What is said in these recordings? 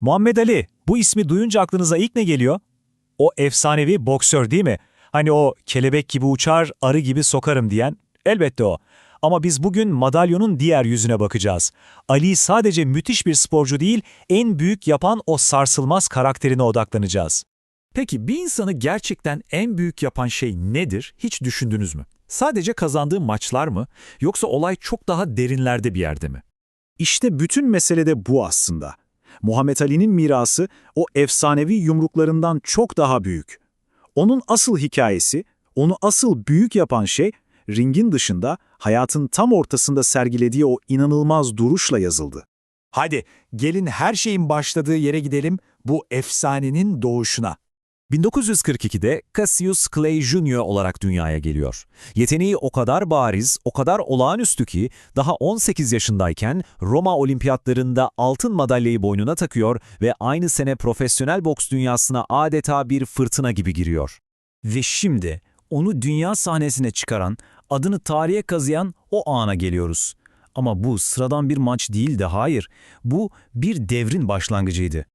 Muhammed Ali, bu ismi duyunca aklınıza ilk ne geliyor? O efsanevi boksör değil mi? Hani o kelebek gibi uçar, arı gibi sokarım diyen. Elbette o. Ama biz bugün madalyonun diğer yüzüne bakacağız. Ali sadece müthiş bir sporcu değil, en büyük yapan o sarsılmaz karakterine odaklanacağız. Peki bir insanı gerçekten en büyük yapan şey nedir hiç düşündünüz mü? Sadece kazandığı maçlar mı yoksa olay çok daha derinlerde bir yerde mi? İşte bütün mesele de bu aslında. Muhammed Ali'nin mirası o efsanevi yumruklarından çok daha büyük. Onun asıl hikayesi, onu asıl büyük yapan şey, ringin dışında hayatın tam ortasında sergilediği o inanılmaz duruşla yazıldı. Hadi gelin her şeyin başladığı yere gidelim bu efsanenin doğuşuna. 1942'de Cassius Clay Jr. olarak dünyaya geliyor. Yeteneği o kadar bariz, o kadar olağanüstü ki daha 18 yaşındayken Roma olimpiyatlarında altın madalyayı boynuna takıyor ve aynı sene profesyonel boks dünyasına adeta bir fırtına gibi giriyor. Ve şimdi onu dünya sahnesine çıkaran, adını tarihe kazıyan o ana geliyoruz. Ama bu sıradan bir maç değildi, hayır. Bu bir devrin başlangıcıydı.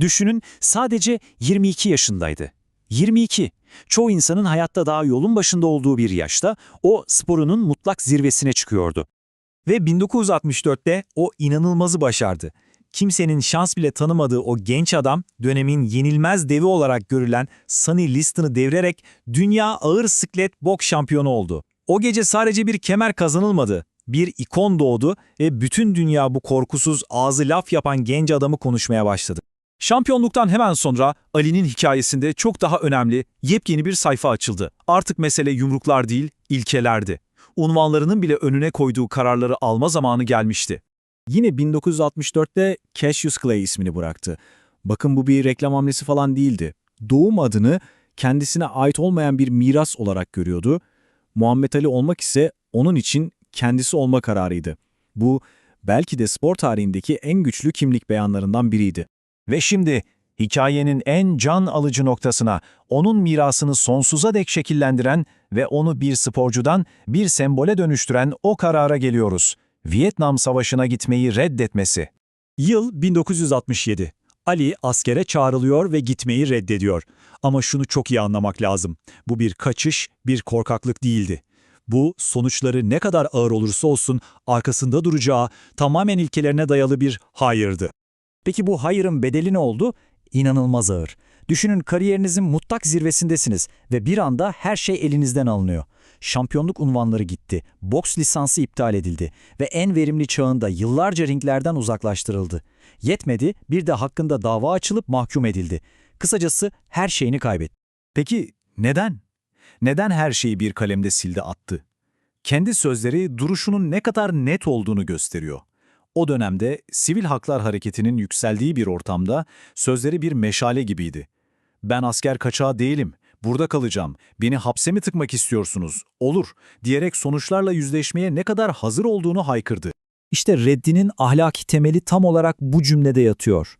Düşünün sadece 22 yaşındaydı. 22. Çoğu insanın hayatta daha yolun başında olduğu bir yaşta o sporunun mutlak zirvesine çıkıyordu. Ve 1964'te o inanılmazı başardı. Kimsenin şans bile tanımadığı o genç adam dönemin yenilmez devi olarak görülen Sonny Liston'ı devirerek dünya ağır siklet boks şampiyonu oldu. O gece sadece bir kemer kazanılmadı. Bir ikon doğdu ve bütün dünya bu korkusuz ağzı laf yapan genç adamı konuşmaya başladı. Şampiyonluktan hemen sonra Ali'nin hikayesinde çok daha önemli, yepyeni bir sayfa açıldı. Artık mesele yumruklar değil, ilkelerdi. Unvanlarının bile önüne koyduğu kararları alma zamanı gelmişti. Yine 1964'te Cassius Clay ismini bıraktı. Bakın bu bir reklam hamlesi falan değildi. Doğum adını kendisine ait olmayan bir miras olarak görüyordu. Muhammed Ali olmak ise onun için kendisi olma kararıydı. Bu belki de spor tarihindeki en güçlü kimlik beyanlarından biriydi. Ve şimdi hikayenin en can alıcı noktasına, onun mirasını sonsuza dek şekillendiren ve onu bir sporcudan bir sembole dönüştüren o karara geliyoruz. Vietnam Savaşı'na gitmeyi reddetmesi. Yıl 1967. Ali askere çağrılıyor ve gitmeyi reddediyor. Ama şunu çok iyi anlamak lazım. Bu bir kaçış, bir korkaklık değildi. Bu sonuçları ne kadar ağır olursa olsun arkasında duracağı tamamen ilkelerine dayalı bir hayırdı. Peki bu hayırın bedeli ne oldu? İnanılmaz ağır. Düşünün kariyerinizin mutlak zirvesindesiniz ve bir anda her şey elinizden alınıyor. Şampiyonluk unvanları gitti, boks lisansı iptal edildi ve en verimli çağında yıllarca ringlerden uzaklaştırıldı. Yetmedi, bir de hakkında dava açılıp mahkum edildi. Kısacası her şeyini kaybetti. Peki neden? Neden her şeyi bir kalemde sildi attı? Kendi sözleri duruşunun ne kadar net olduğunu gösteriyor. O dönemde sivil haklar hareketinin yükseldiği bir ortamda sözleri bir meşale gibiydi. Ben asker kaçağı değilim, burada kalacağım, beni hapse mi tıkmak istiyorsunuz, olur diyerek sonuçlarla yüzleşmeye ne kadar hazır olduğunu haykırdı. İşte reddinin ahlaki temeli tam olarak bu cümlede yatıyor.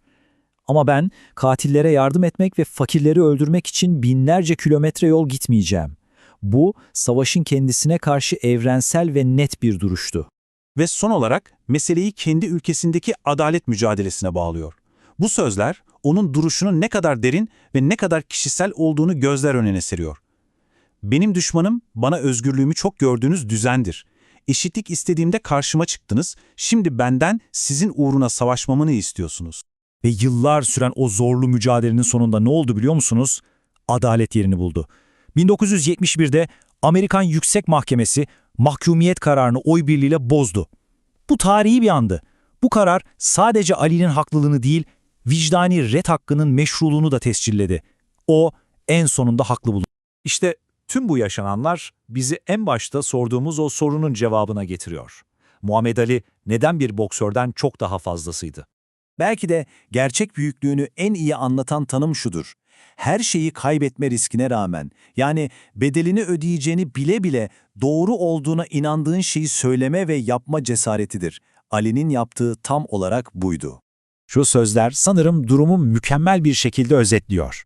Ama ben katillere yardım etmek ve fakirleri öldürmek için binlerce kilometre yol gitmeyeceğim. Bu, savaşın kendisine karşı evrensel ve net bir duruştu. Ve son olarak meseleyi kendi ülkesindeki adalet mücadelesine bağlıyor. Bu sözler onun duruşunun ne kadar derin ve ne kadar kişisel olduğunu gözler önüne seriyor. Benim düşmanım bana özgürlüğümü çok gördüğünüz düzendir. Eşitlik istediğimde karşıma çıktınız, şimdi benden sizin uğruna savaşmamı istiyorsunuz. Ve yıllar süren o zorlu mücadelenin sonunda ne oldu biliyor musunuz? Adalet yerini buldu. 1971'de Amerikan Yüksek Mahkemesi mahkumiyet kararını oy birliğiyle bozdu. Bu tarihi bir andı. Bu karar sadece Ali'nin haklılığını değil, vicdani ret hakkının meşruluğunu da tescilledi. O en sonunda haklı bulundu. İşte tüm bu yaşananlar bizi en başta sorduğumuz o sorunun cevabına getiriyor. Muhammed Ali neden bir boksörden çok daha fazlasıydı? Belki de gerçek büyüklüğünü en iyi anlatan tanım şudur. Her şeyi kaybetme riskine rağmen, yani bedelini ödeyeceğini bile bile doğru olduğuna inandığın şeyi söyleme ve yapma cesaretidir. Ali'nin yaptığı tam olarak buydu. Şu sözler sanırım durumu mükemmel bir şekilde özetliyor.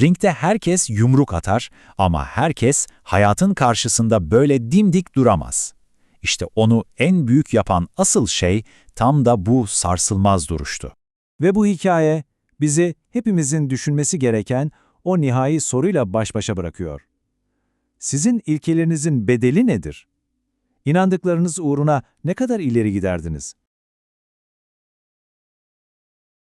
Ringde herkes yumruk atar ama herkes hayatın karşısında böyle dimdik duramaz. İşte onu en büyük yapan asıl şey tam da bu sarsılmaz duruştu. Ve bu hikaye bizi hepimizin düşünmesi gereken o nihai soruyla baş başa bırakıyor. Sizin ilkelerinizin bedeli nedir? İnandıklarınız uğruna ne kadar ileri giderdiniz?